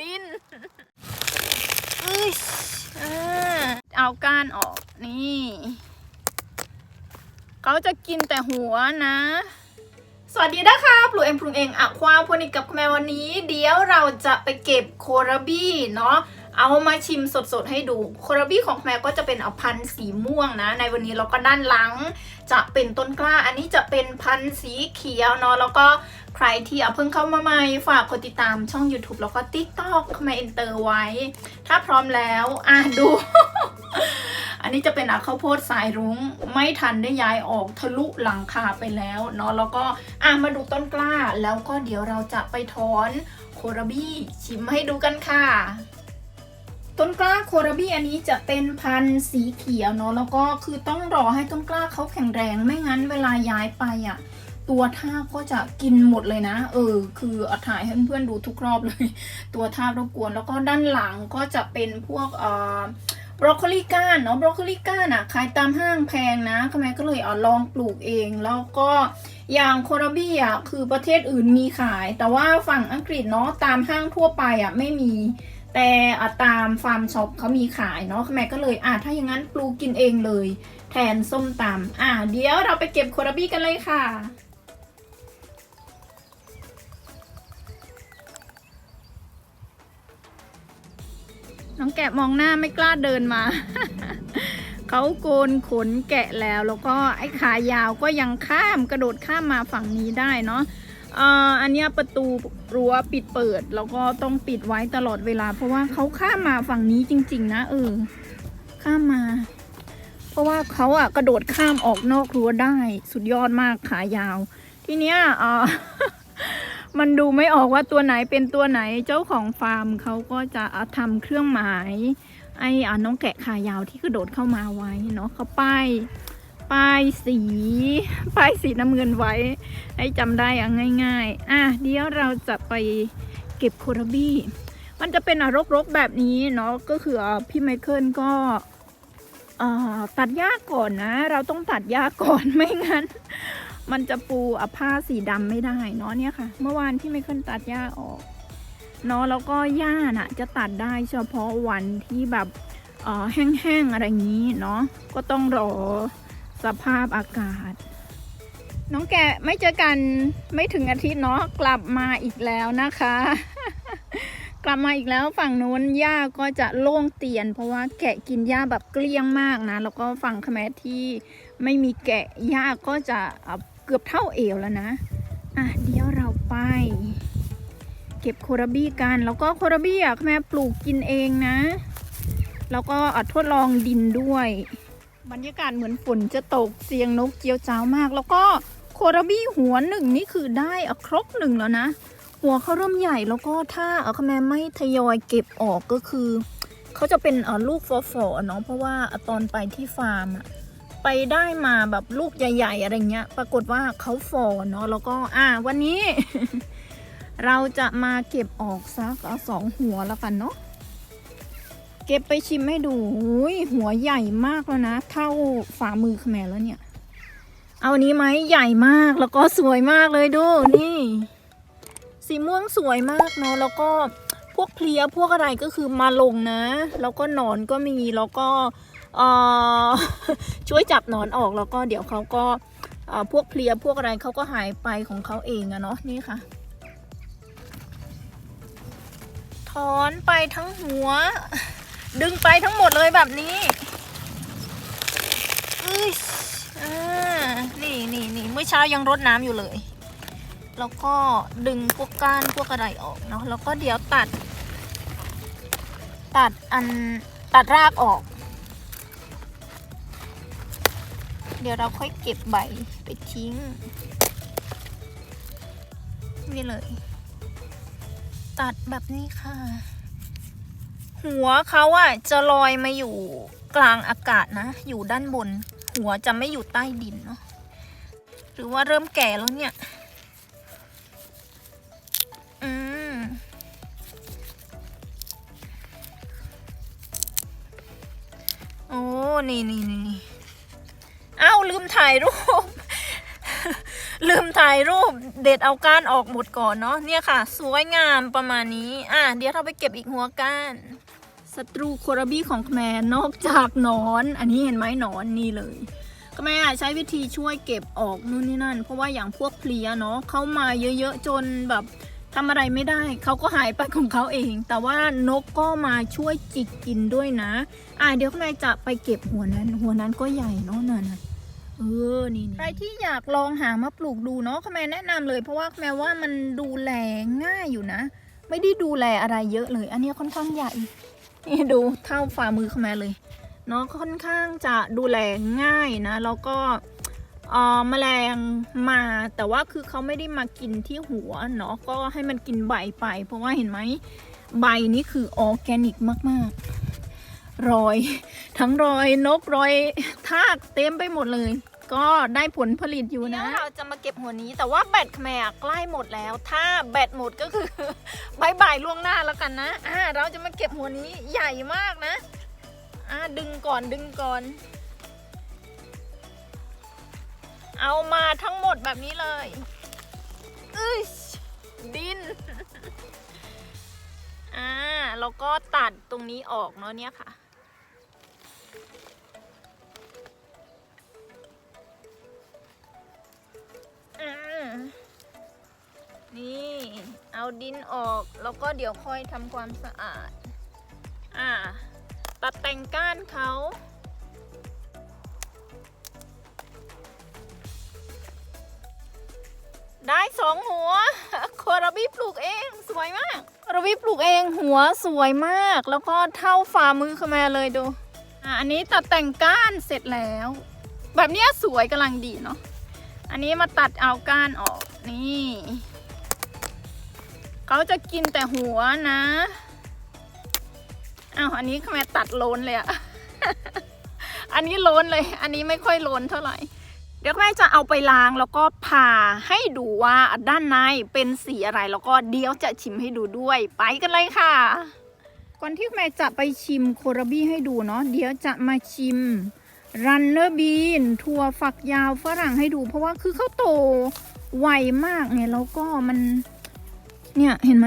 ดินเอ้ยอ่าเอาก้านออกนี่เขาจะกินแต่หัวนะ สวัสดีนะคะปลูกเองปลูกเองอะความพนิกกับแม่วันนี้ เดี๋ยวเราจะไปเก็บโคราบี้เนาะ เอามาชิมสดๆให้ดูโคราบี้ของแม่ก็จะเป็นอพันธ์สีม่วงนะ ในวันนี้เราก็ด้านหลัง จะเป็นต้นกล้า อันนี้จะเป็นพันธ์สีเขียวเนาะแล้วก็ใครที่เอาเพิ่งเข้ามาใหม่ฝากกดติดตามช่อง YouTube แล้วก็ TikTok คมาเอนเตอร์ไว้ ถ้าพร้อมแล้วอะดู อันนี้จะเป็นอะข้าวโพดสายรุ้ง ไม่ทันได้ย้ายออกทะลุหลังคาไปแล้วเนาะแล้วก็อะมาดูต้นกล้า แล้วก็เดี๋ยวเราจะไปถอนโคราบี้ชิมให้ดูกันค่ะ ต้นกล้าโคราบี้อันนี้จะเป็นพันธุ์สีเขียวเนาะแล้วก็คือต้องรอให้ต้นกล้าเขาแข็งแรงไม่งั้นเวลาย้ายไปอะตัวทากก็จะกินหมดเลยนะ เออ คืออถ่ายให้เพื่อนๆดูทุกรอบเลย ตัวทากรบกวน แล้วก็ด้านหลังก็จะเป็นพวกเอ่อบรอกโคลีก้านเนาะบรอกโคลีก้านอะขายตามห้างแพงนะทำไมก็เลยเอาลองปลูกเอง แล้วก็อย่างโคราบี้อะคือประเทศอื่นมีขาย แต่ว่าฝั่งอังกฤษเนาะตามห้างทั่วไปอะไม่มี แต่อตามฟาร์มช็อปเขามีขายเนาะแม่ก็เลยอะถ้าอย่างนั้นปลูกกินเองเลย แทนส้มตำอะเดี๋ยวเราไปเก็บโคราบี้กันเลยค่ะน้องแกะมองหน้าไม่กล้าเดินมา เขาโกนขนแกะแล้ว แล้วก็ไอ้ขายาวก็ยังข้ามกระโดดข้ามมาฝั่งนี้ได้เนาะ อ่ออันเนี้ยประตูรั้วปิดเปิด แล้วก็ต้องปิดไว้ตลอดเวลา เพราะว่าเขาข้ามมาฝั่งนี้จริง ๆ นะเออ ข้ามมา เพราะว่าเขาอะกระโดดข้ามออกนอกรั้วได้สุดยอดมากขายาว ทีเนี้ยอ่อมันดูไม่ออกว่าตัวไหนเป็นตัวไหนเจ้าของฟาร์มเขาก็จะเอาทำเครื่องหมาย ไอ้อน้องแกะขายาวที่กระโดดเข้ามาไว้เนาะเขาป้าย ป้ายสีป้ายสีน้ำเงินไว้ ให้จำได้อะง่าย ๆ อะเดี๋ยวเราจะไปเก็บโคราบี้ มันจะเป็นอะรกๆแบบนี้เนาะก็คือพี่ไมเคิลก็ตัดหญ้าก่อนนะ เราต้องตัดหญ้าก่อนไม่งั้น มันจะปูอผ้าสีดำไม่ได้เนาะเนี่ยค่ะ เมื่อวานที่ไมเคยตัดหญ้าออกเนาะแล้วก็หญ้าน่ะ จะตัดได้เฉพาะวันที่แบบแห้งๆอะไรอย่างนี้เนาะก็ต้องรอ สภาพอากาศ น้องแกไม่เจอกันไม่ถึงอาทิตย์เนาะกลับมาอีกแล้วนะคะ กลับมาอีกแล้วฝั่งนู้นหญ้าก็จะโล่งเตียน เพราะว่าแกะกินหญ้าแบบเกลี้ยงมากนะแล้วก็ฝั่งขแมที่ไม่มีแกะหญ้าก็จะเกือบเท่าเอวแล้วนะอะเดี๋ยวเราไป เก็บโครบี้กันแล้วก็โครบี้อะแม่ปลูกกินเองนะ แล้วก็อทดลองดินด้วย บรรยากาศเหมือนฝนจะตกเสียงนกเจียวจ้าวมาก แล้วก็โคราบี้หัวหนึ่งนี่คือได้อะครกหนึ่งแล้วนะ หัวเขาเริ่มใหญ่แล้วก็ถ้าเออแม่ไม่ทยอยเก็บออกก็คือเขาจะเป็นลูกฟอๆเนาะเพราะว่าตอนไปที่ฟาร์มอะไปได้มาแบบลูกใหญ่ๆอะไรเงี้ย ปรากฏว่าเขาฟอเนาะแล้วก็อ่าวันนี้ เราจะมาเก็บออกสักสองหัวแล้วกันเนาะ เก็บไปชิมให้ดูหุยหัวใหญ่มากแล้วนะ เท่าฝ่ามือขแมแล้วเนี่ย เอาอันนี้ไหมใหญ่มากแล้วก็สวยมากเลยดูนี่ สีม่วงสวยมากเนาะแล้วก็พวกเพลียพวกอะไรก็คือมาลงนะ แล้วก็หนอนก็มีแล้วก็ช่วยจับหนอนออกแล้วก็เดี๋ยวเขาก็พวกเพลียพวกอะไรเขาก็หายไปของเขาเองอะเนาะนี่ค่ะถอนไปทั้งหัว ดึงไปทั้งหมดเลยแบบนี้อึ๊ยอ่านี่นี่นี่เมื่อเช้ายังรดน้ำอยู่เลย แล้วก็ดึงพวกก้านพวกอะไรออกเนาะ แล้วก็เดี๋ยวตัด ตัดอันตัดรากออก เดี๋ยวเราค่อยเก็บใบไปทิ้ง นี่เลย ตัดแบบนี้ค่ะ หัวเขาอะจะลอยมาอยู่กลางอากาศนะ อยู่ด้านบน หัวจะไม่อยู่ใต้ดินเนาะหรือว่าเริ่มแก่แล้วเนี่ย อืม โอ้ นี่นี่นี่อ้าวลืมถ่ายรูป ลืมถ่ายรูป เด็ดเอาก้านออกหมดก่อนเนาะ เนี่ยค่ะ สวยงามประมาณนี้ อะ เดี๋ยวเราไปเก็บอีกหัวก้าน ศัตรูโครบี้ของแมนนอกจากนอน อันนี้เห็นไหมนอนนี่เลยก็แม่ใช้วิธีช่วยเก็บออกนู่นนี่นั่น เพราะว่าอย่างพวกเพลียเนาะเข้ามาเยอะๆจนแบบทำอะไรไม่ได้ เขาก็หายไปของเขาเอง แต่ว่านกก็มาช่วยจิกกินด้วยนะ อะเดี๋ยวคุณแม่จะไปเก็บหัวนั้น หัวนั้นก็ใหญ่เนาะนั่นน่ะเออ นี่ใครที่อยากลองหามาปลูกดูเนาะแม่แนะนำเลย เพราะว่าแม่ว่ามันดูแลง่ายอยู่นะ ไม่ได้ดูแลอะไรเยอะเลย อันนี้ค่อนข้างใหญ่ นี่ดูเท่าฝ่ามือแม่เลยเนาะค่อนข้างจะดูแลง่ายนะ แล้วก็เอ่อแมลงมาแต่ว่าคือเขาไม่ได้มากินที่หัวเนาะก็ให้มันกินใบไป เพราะว่าเห็นไหมใบนี้คือออร์แกนิกมาก ๆ รอย ทั้งรอยนกรอยทากเต็มไปหมดเลย ก็ได้ผลผลิตอยู่นะ เราจะมาเก็บหัวนี้ แต่ว่าแบตแมกใกล้หมดแล้ว ถ้าแบตหมดก็คือบายบายล่วงหน้าแล้วกันนะอ่าเราจะมาเก็บหัวนี้ใหญ่มากนะอ่าดึงก่อนดึงก่อน เอามาทั้งหมดแบบนี้เลยอึชดินอ่าแล้วก็ตัดตรงนี้ออกเนาะเนี่ยค่ะ นี่เอาดินออกแล้วก็เดี๋ยวค่อยทำความสะอาด อ่า ตัดแต่งก้านเขาได้สองหัวโคราบิปลูกเองสวยมากโคราบิปลูกเองหัวสวยมาก แล้วก็เท่าฝ่ามือขึ้นมาเลยดูอ่าอันนี้ตัดแต่งก้านเสร็จแล้ว แบบเนี้ยสวยกำลังดีเนาะอันนี้มาตัดเอาก้านออกนี่ เขาจะกินแต่หัวนะอ้าวอันนี้ทำไมตัดโลนเลยอะอันนี้โลนเลย อันนี้ไม่ค่อยโลนเท่าไหร่ เดี๋ยวแม่จะเอาไปล้างแล้วก็ผ่าให้ดูว่าด้านในเป็นสีอะไรแล้วก็เดี๋ยวจะชิมให้ดูด้วย ไปกันเลยค่ะ ก่อนที่แม่จะไปชิมโคราบี้ให้ดูเนาะเดี๋ยวจะมาชิมรันเนอร์บีนถั่วฝักยาวฝรั่งให้ดู เพราะว่าคือเขาโตไวมากเนี่ยแล้วก็มัน เนี่ยเห็นไหม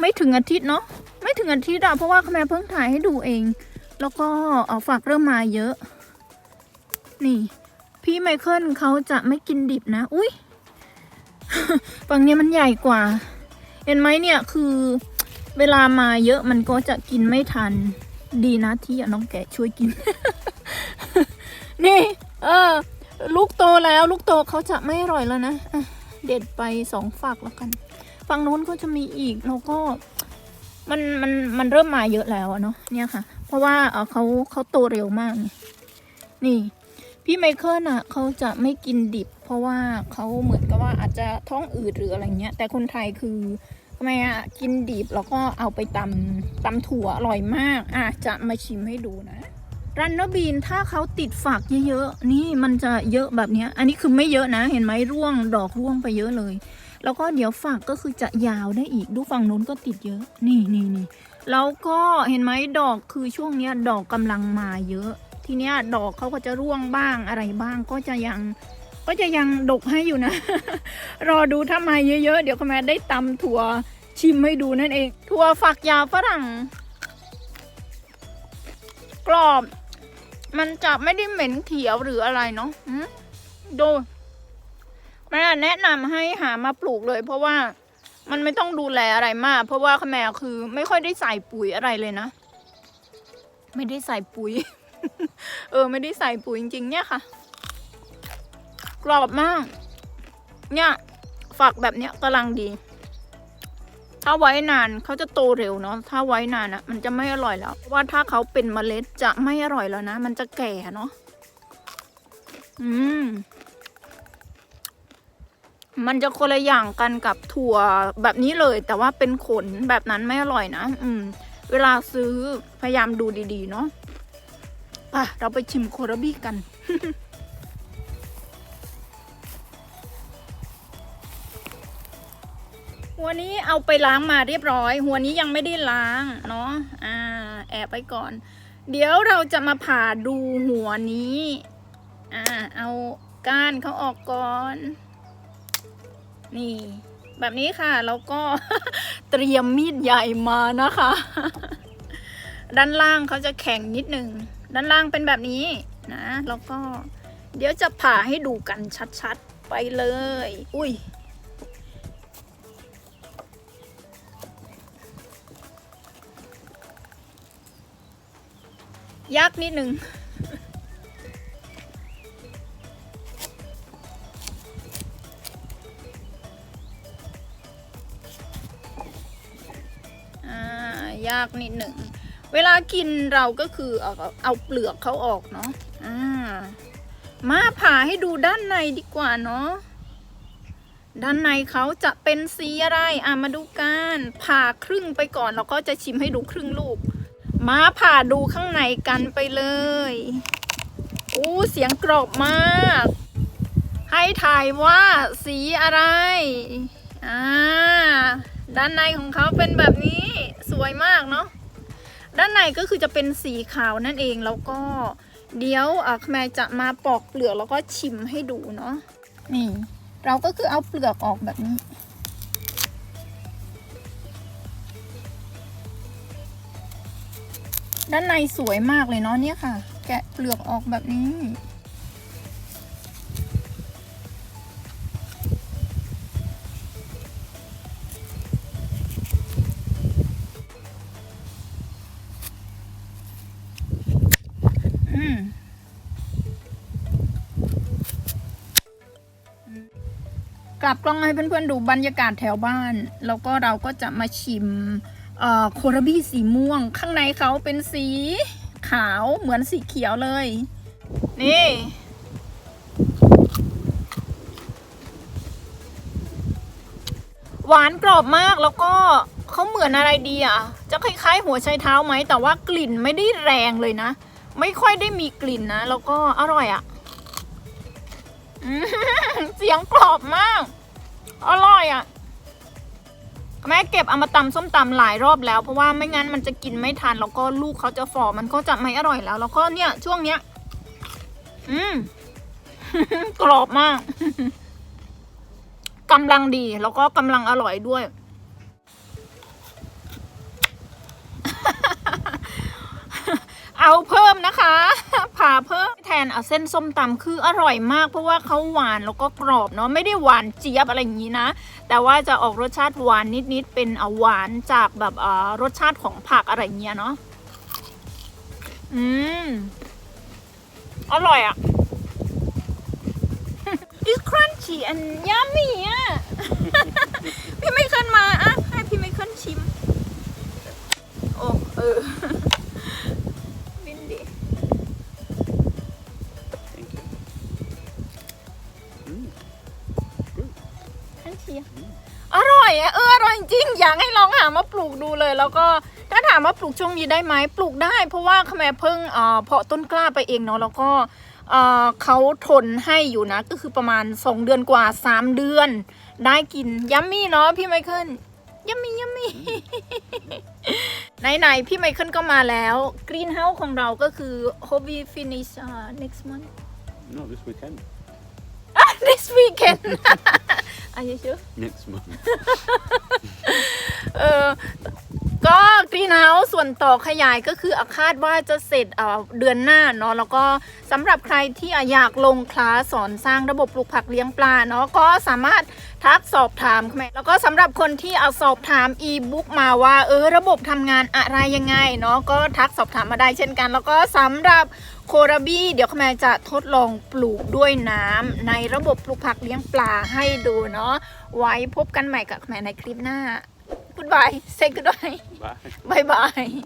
ไม่ถึงอาทิตย์เนาะไม่ถึงอาทิตย์อะเพราะว่าแม่เพิ่งถ่ายให้ดูเอง แล้วก็เอาฝักเริ่มมาเยอะ นี่ พี่ไมเคิลเขาจะไม่กินดิบนะ อุ้ยฝั่งเนี้ยมันใหญ่กว่า เห็นไหมเนี่ยคือเวลามาเยอะมันก็จะกินไม่ทัน ดีนะที่น้องแกะช่วยกิน นี่ เออ ลูกโตแล้ว ลูกโตเขาจะไม่อร่อยแล้วนะ เด็ดไปสองฝักแล้วกัน ฝั่งโน้นก็จะมีอีกแล้วก็มันมันมันเริ่มมาเยอะแล้วเนาะเนี่ยค่ะ เพราะว่าเขาเขาโตเร็วมาก นี่ พี่ไมเคิลอะเขาจะไม่กินดิบ เพราะว่าเขาเหมือนกับว่าอาจจะท้องอืดหรืออะไรเงี้ย แต่คนไทยคือทำไมอะกินดิบแล้วก็เอาไปตำตำถั่วอร่อยมากอะจะมาชิมให้ดูนะรันเนอร์บีนถ้าเขาติดฝักเยอะๆนี่มันจะเยอะแบบนี้อันนี้คือไม่เยอะนะ เห็นไหมร่วงดอกร่วงไปเยอะเลย แล้วก็เดี๋ยวฝักก็คือจะยาวได้อีกดูฝั่งนู้นก็ติดเยอะ นี่นี่นี่แล้วก็เห็นไหมดอกคือช่วงเนี้ยดอกกำลังมาเยอะ ทีเนี้ยดอกเขาก็จะร่วงบ้างอะไรบ้างก็จะยังก็จะยังดกให้อยู่นะ รอดูถ้ามาเยอะๆ เดี๋ยวคุณแม่ได้ตำถั่วชิมให้ดูนั่นเอง ถั่วฝักยาวฝรั่ง กรอบ มันจะไม่ได้เหม็นเขียวหรืออะไรเนาะดู แนะนำให้หามาปลูกเลย เพราะว่ามันไม่ต้องดูแลอะไรมาก เพราะว่าแม่คือ ไม่ค่อยได้ใส่ปุ๋ยอะไรเลยนะ ไม่ได้ใส่ปุ๋ย เออ ไม่ได้ใส่ปุ๋ยจริงๆ เนี่ยค่ะ กรอบมาก เนี่ยฝักแบบเนี้ยกำลังดี ถ้าไว้นานเขาจะโตเร็วเนาะถ้าไว้นานอะมันจะไม่อร่อยแล้วว่าถ้าเขาเป็นเมล็ดจะไม่อร่อยแล้วนะ มันจะแก่เนาะอืม มันจะคนละอย่างกันกับถั่วแบบนี้เลย แต่ว่าเป็นขนแบบนั้นไม่อร่อยนะ อืม เวลาซื้อพยายามดูดีๆ เนาะอะ เราไปชิมโครบี้กัน หัวนี้เอาไปล้างมาเรียบร้อย หัวนี้ยังไม่ได้ล้างเนาะ อ่า แอบไปก่อน เดี๋ยวเราจะมาผ่าดูหัวนี้ อ่า เอาก้านเขาออกก่อน นี่ แบบนี้ค่ะ แล้วก็เตรียมมีดใหญ่มานะคะ ด้านล่างเขาจะแข็งนิดนึง ด้านล่างเป็นแบบนี้นะ แล้วก็เดี๋ยวจะผ่าให้ดูกันชัดๆไปเลย อุ้ยยากนิดนึงากนิดหนึ่ง เวลากินเราก็คือเอาเอาเปลือกเขาออกเนาะอ่ามาผ่าให้ดูด้านในดีกว่าเนาะด้านในเขาจะเป็นสีอะไร อะมาดูกันผ่าครึ่งไปก่อนแล้วก็จะชิมให้ดูครึ่งลูก มาผ่าดูข้างในกันไปเลยอู้เสียงกรอบมาก ให้ถ่ายว่าสีอะไร อ่า ด้านในของเขาเป็นแบบนี้ วยมากเนาะด้านในก็คือจะเป็นสีขาวนั่นเองแล้วก็เดี๋ยวอะแม่จะมาปอกเปลือกแล้วก็ชิมให้ดูเนาะนี่ เราก็คือเอาเปลือกออกแบบนี้ ด้านในสวยมากเลยเนาะเนี่ยค่ะ แกะเปลือกออกแบบนี้ กลับกล้องให้เพื่อนๆดูบรรยากาศแถวบ้าน แล้วก็เราก็จะมาชิมเอ่อโคราบี้สีม่วง ข้างในเขาเป็นสีขาวเหมือนสีเขียวเลย นี่หวานกรอบมากแล้วก็เขาเหมือนอะไรดีอะ จะคล้ายๆ หัวไชเท้าไหมแต่ว่ากลิ่นไม่ได้แรงเลยนะ ไม่ค่อยได้มีกลิ่นนะ แล้วก็อร่อยอะ เสียงกรอบมาก อร่อยอะ แม่เก็บเอามาตำส้มตำหลายรอบแล้ว เพราะว่าไม่งั้นมันจะกินไม่ทันแล้วก็ลูกเขาจะฝ่อมันก็จะไม่อร่อยแล้ว แล้วก็เนี่ย ช่วงเนี้ย อืมกรอบมากกำลังดีแล้วก็กำลังอร่อยด้วย เอาเพิ่มนะคะผ่าเพิ่มแทนเอาเส้นส้มตำคืออร่อยมาก เพราะว่าเขาหวานแล้วก็กรอบเนาะไม่ได้หวานเจี๊ยบอะไรอย่างนี้นะ แต่ว่าจะออกรสชาติหวานนิดๆเป็นอหวานจากแบบเอ่อรสชาติของผักอะไรเงี้ยเนาะอืมอร่อยอะ It's crunchy and yummy อะ แล้วก็ถ้าถามว่าปลูกช่วงนี้ได้ไหมปลูกได้ เพราะว่าขแม่เพิ่งเอ่อเพาะต้นกล้าไปเองเนาะแล้วก็เอ่อเขาทนให้อยู่นะ ก็คือประมาณ 2 เดือนกว่า 3 เดือน ได้กินยัมมี่เนาะพี่ไมเคิลยัมมี่ยัมมี่ไหนๆพี่ไมเคิลก็มาแล้วกรีนเฮาส์ของเราก็คือ hobby finish uh, next month No, this weekend. this weekend are you sure Next month. เออ ก็กรีนเฮาส์ส่วนต่อขยายก็คืออาคาดว่าจะเสร็จเดือนหน้าเนาะแล้วก็สำหรับใครที่อยากลงคลาสสอนสร้างระบบปลูกผักเลี้ยงปลาเนาะก็สามารถทักสอบถามแม่แล้วก็สำหรับคนที่เอาสอบถามอีบุ๊กมาว่าเออระบบทำงานอะไรยังไงเนาะก็ทักสอบถามมาได้เช่นกัน แล้วก็สำหรับโคราบี้เดี๋ยวขแมจะทดลองปลูกด้วยน้ำในระบบปลูกผักเลี้ยงปลาให้ดูเนาะไว้พบกันใหม่กับแม่ในคลิปหน้า Goodbye say goodbye Bye. Bye bye